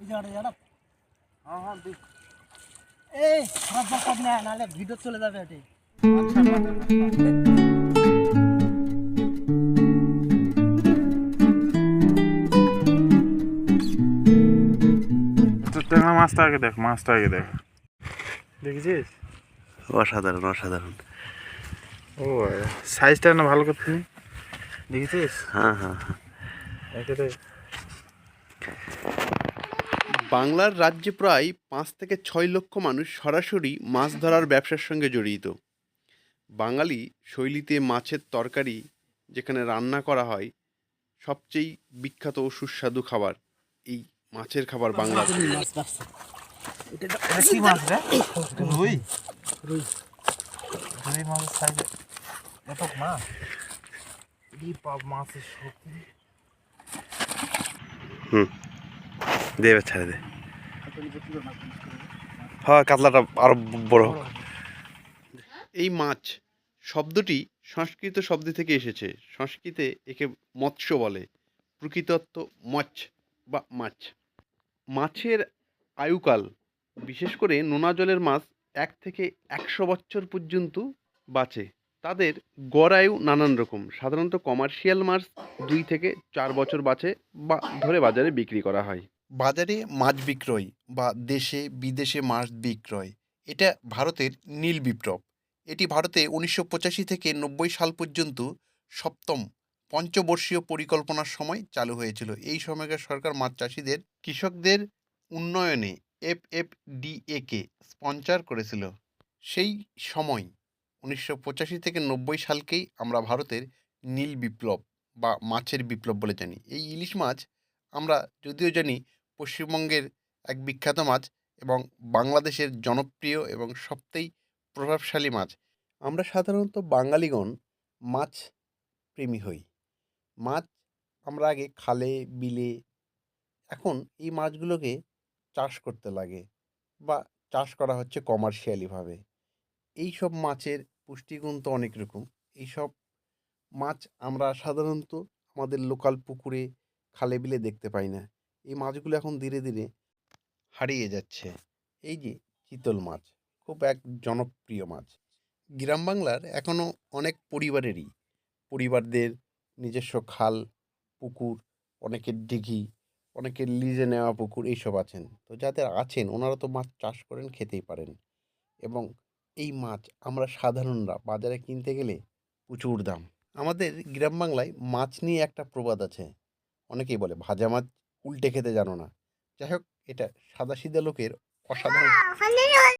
এই হ্যাঁ হ্যাঁ এই না নাহলে ভিডিও চলে যাবে এটি। আচ্ছা আচ্ছা। তো ট্যাংরা মাছটা আগে দেখ মাছটা আগে দেখ। দেখেছিস? অসাধারণ অসাধারণ। ও সাইজটা না ভালো করতে দেখেছিস? হ্যাঁ হ্যাঁ হ্যাঁ। বাংলার রাজ্যে প্রায় পাঁচ থেকে ছয় লক্ষ মানুষ সরাসরি মাছ ধরার ব্যবসার সঙ্গে জড়িত। বাঙালি শৈলীতে মাছের তরকারি যেখানে রান্না করা হয় সবচেয়ে বিখ্যাত ও সুস্বাদু খাবার এই মাছের খাবার বাংলা। মাছ দে এবার ছেড়ে দে। হ্যাঁ কাতলাটা আরও বড়। এই মাছ শব্দটি সংস্কৃত শব্দ থেকে এসেছে। সংস্কৃতে একে মৎস্য বলে। প্রকৃতত্ব মৎস বা মাছ। মাছের আয়ুকাল, বিশেষ করে নোনা জলের মাছ, এক থেকে একশো বছর পর্যন্ত বাঁচে। তাদের গড় আয়ু নানান রকম। সাধারণত কমার্শিয়াল মাছ দুই থেকে চার বছর বাঁচে বা ধরে বাজারে বিক্রি করা হয়। বাজারে মাছ বিক্রয় বা দেশে বিদেশে মাছ বিক্রয়, এটা ভারতের নীল বিপ্লব। এটি ভারতে উনিশশো পঁচাশি থেকে নব্বই সাল পর্যন্ত সপ্তম পঞ্চবর্ষীয় পরিকল্পনার সময় চালু হয়েছিল। এই সময়কার সরকার মাছ চাষিদের, কৃষকদের উন্নয়নে এফ এফ ডিএকে স্পন্সর করেছিল। সেই সময় উনিশশো পঁচাশি থেকে নব্বই সালকেই আমরা ভারতের নীল বিপ্লব বা মাছের বিপ্লব বলে জানি। এই ইলিশ মাছ আমরা যদিও জানি পশ্চিমবঙ্গের এক বিখ্যাত মাছ এবং বাংলাদেশের জনপ্রিয় এবং সবথেকে প্রভাবশালী মাছ। আমরা সাধারণত বাঙালিগণ মাছ প্রেমী হই। মাছ আমরা আগে খালে, বিলে, এখন এই মাছগুলোকে চাষ করতে লাগে বা চাষ করা হচ্ছে কমার্শিয়ালিভাবে। এই সব মাছের পুষ্টিগুণ তো অনেক রকম। এই সব মাছ আমরা সাধারণত আমাদের লোকাল পুকুরে, খালে, বিলে দেখতে পাই না। এই মাছগুলো এখন ধীরে ধীরে হারিয়ে যাচ্ছে। এই যে চিতল মাছ, খুব এক জনপ্রিয় মাছ। গ্রাম বাংলার এখনও অনেক পরিবারেরই। পরিবারদের নিজস্ব খাল, পুকুর, অনেকের ডিঘি, অনেকের লিজে নেওয়া পুকুর এইসব আছেন। তো যাদের আছেন, ওনারা তো মাছ চাষ করেন, খেতেই পারেন। এবং এই মাছ আমরা সাধারণরা বাজারে কিনতে গেলে প্রচুর দাম। আমাদের গ্রাম বাংলায় মাছ নিয়ে একটা প্রবাদ আছে। অনেকেই বলে ভাজা মাছ উল্টে খেতে জানো না। যাই হোক এটা সাদা সিধা লোকের অসাধারণ